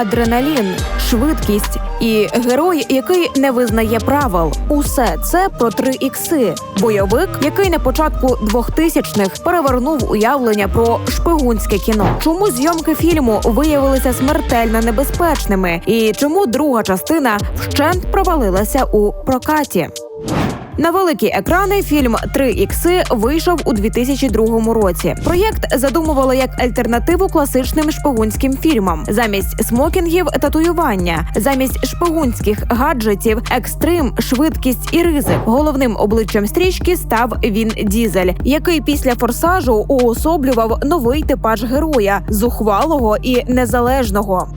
адреналін, швидкість і герой, який не визнає правил. Усе це про три ікси. Бойовик, який на початку 2000-х перевернув уявлення про шпигунське кіно. Чому зйомки фільму виявилися смертельно небезпечними? І чому друга частина вщент провалилася у прокаті? На великі екрани фільм «Три ікси» вийшов у 2002 році. Проєкт задумували як альтернативу класичним шпигунським фільмам. Замість смокінгів татуювання, замість шпигунських гаджетів, екстрим, швидкість і ризик. Головним обличчям стрічки став він Дізель, який після форсажу уособлював новий типаж героя зухвалого і незалежного.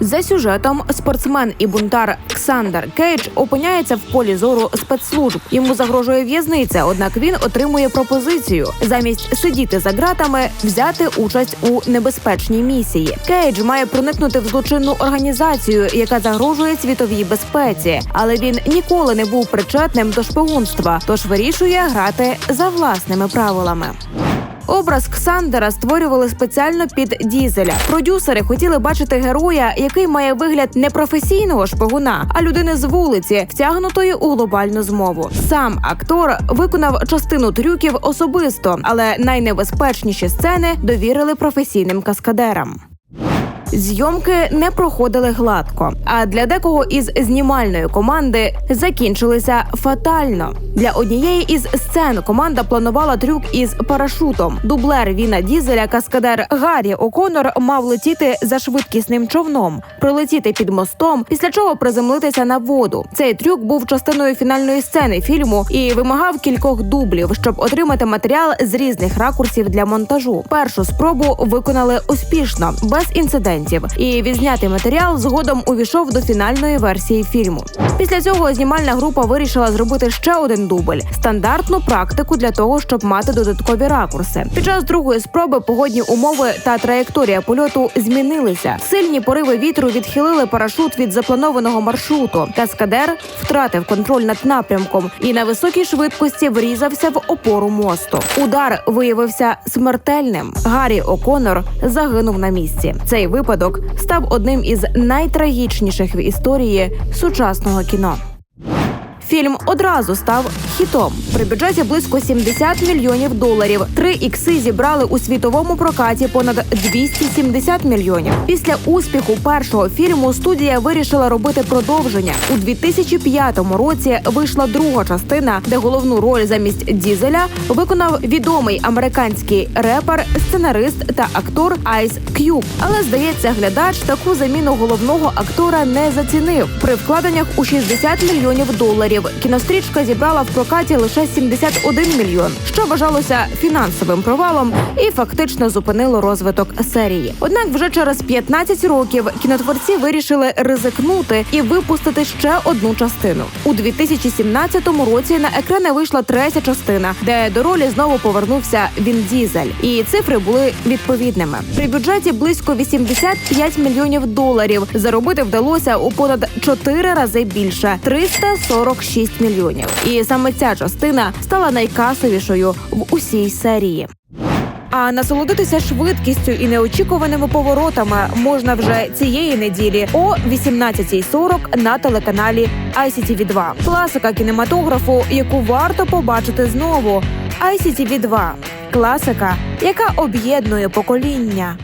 За сюжетом спортсмен і бунтар Ксандер Кейдж опиняється в полі зору спецслужб. Йому загрожує в'язниця, однак він отримує пропозицію замість сидіти за ґратами, взяти участь у небезпечній місії. Кейдж має проникнути в злочинну організацію, яка загрожує світовій безпеці, але він ніколи не був причетним до шпигунства, тож вирішує грати за власними правилами. Образ Ксандера створювали спеціально під дізеля. Продюсери хотіли бачити героя, який має вигляд не професійного шпигуна, а людини з вулиці, втягнутої у глобальну змову. Сам актор виконав частину трюків особисто, але найнебезпечніші сцени довірили професійним каскадерам. Зйомки не проходили гладко, а для декого із знімальної команди закінчилися фатально. Для однієї із сцен команда планувала трюк із парашутом. Дублер Віна Дізеля, каскадер Гаррі О'Конор мав летіти за швидкісним човном, пролетіти під мостом, після чого приземлитися на воду. Цей трюк був частиною фінальної сцени фільму і вимагав кількох дублів, щоб отримати матеріал з різних ракурсів для монтажу. Першу спробу виконали успішно, без інцидентів, і відзнятий матеріал згодом увійшов до фінальної версії фільму. Після цього знімальна група вирішила зробити ще один дубль стандартну практику для того, щоб мати додаткові ракурси. Під час другої спроби погодні умови та траєкторія польоту змінилися. Сильні пориви вітру відхилили парашут від запланованого маршруту. Каскадер втратив контроль над напрямком і на високій швидкості врізався в опору мосту. Удар виявився смертельним. Гаррі О'Конор загинув на місці. Цей випадок став одним із найтрагічніших в історії сучасного кіно. Фільм одразу став хітом. При бюджеті близько 70 мільйонів доларів. Три ікси зібрали у світовому прокаті понад 270 мільйонів. Після успіху першого фільму студія вирішила робити продовження. У 2005 році вийшла друга частина, де головну роль замість Дізеля виконав відомий американський репер, сценарист та актор Айс К'юб. Але здається, глядач таку заміну головного актора не зацінив. При вкладеннях у 60 мільйонів доларів кінострічка зібрала в прокаті лише 71 мільйон, що вважалося фінансовим провалом і фактично зупинило розвиток серії. Однак, вже через 15 років кінотворці вирішили ризикнути і випустити ще одну частину. У 2017 році на екрани вийшла третя частина, де до ролі знову повернувся Він Дізель. І цифри були відповідними. При бюджеті близько 85 мільйонів доларів заробити вдалося у понад 4 рази більше 346 мільйонів. І саме ця частина стала найкасовішою в усій серії. А насолодитися швидкістю і неочікуваними поворотами можна вже цієї неділі о 18.40 на телеканалі ICTV 2 Класика кінематографу, яку варто побачити знову. ICTV 2 класика, яка об'єднує покоління.